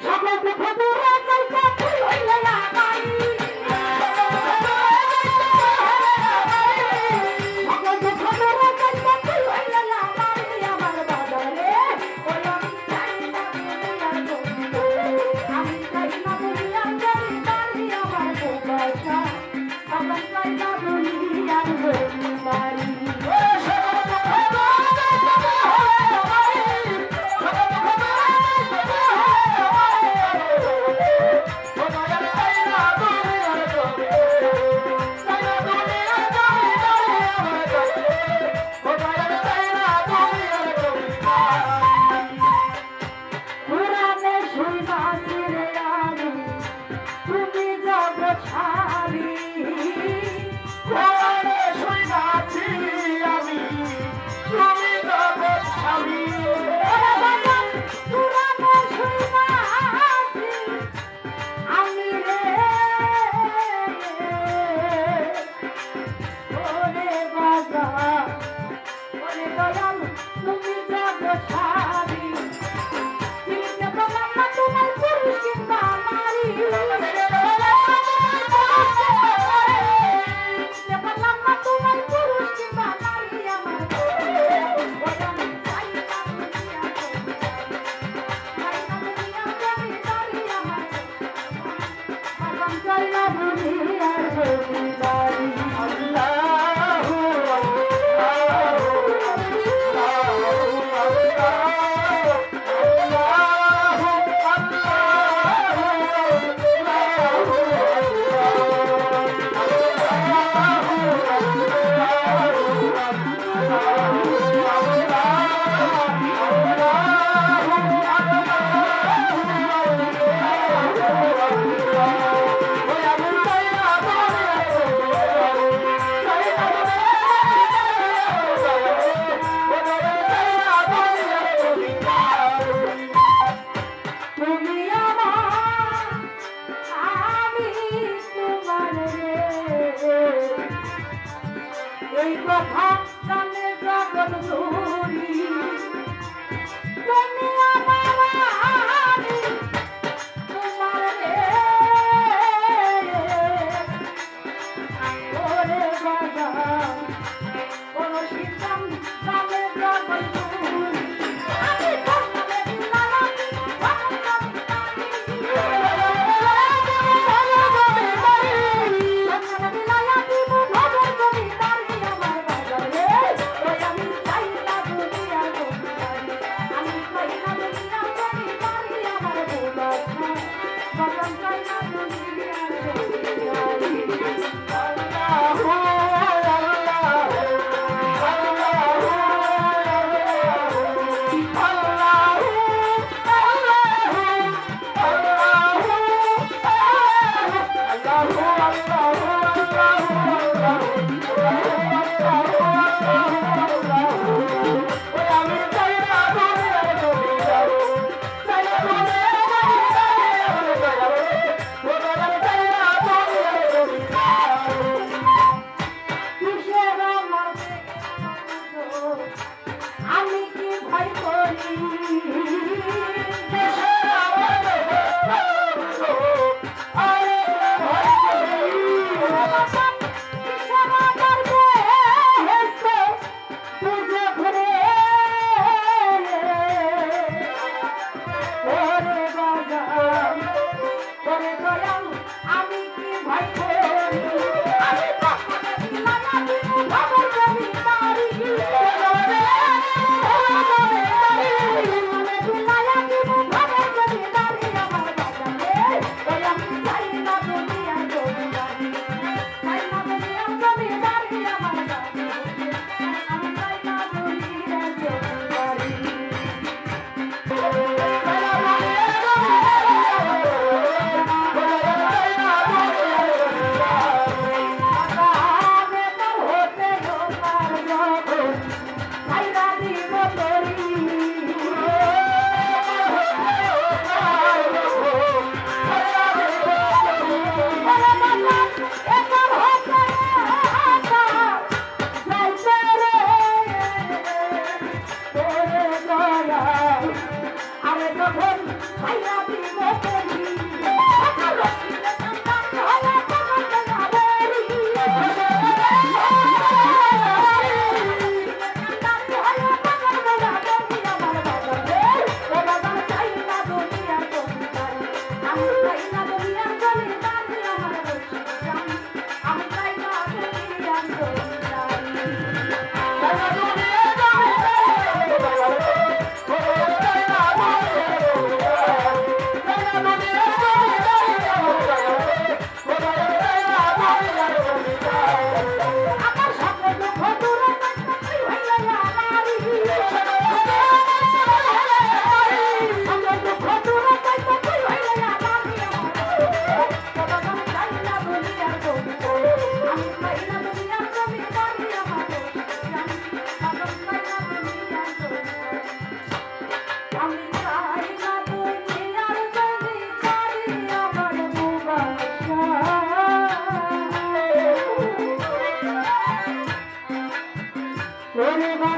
সকল দুঃখ দূরে চলছে তুই হইলে আগাই না ভাঙিয়া ওই কথা কানে রাগন আরে যখন ছাইয়া দিব ওরে বাসনা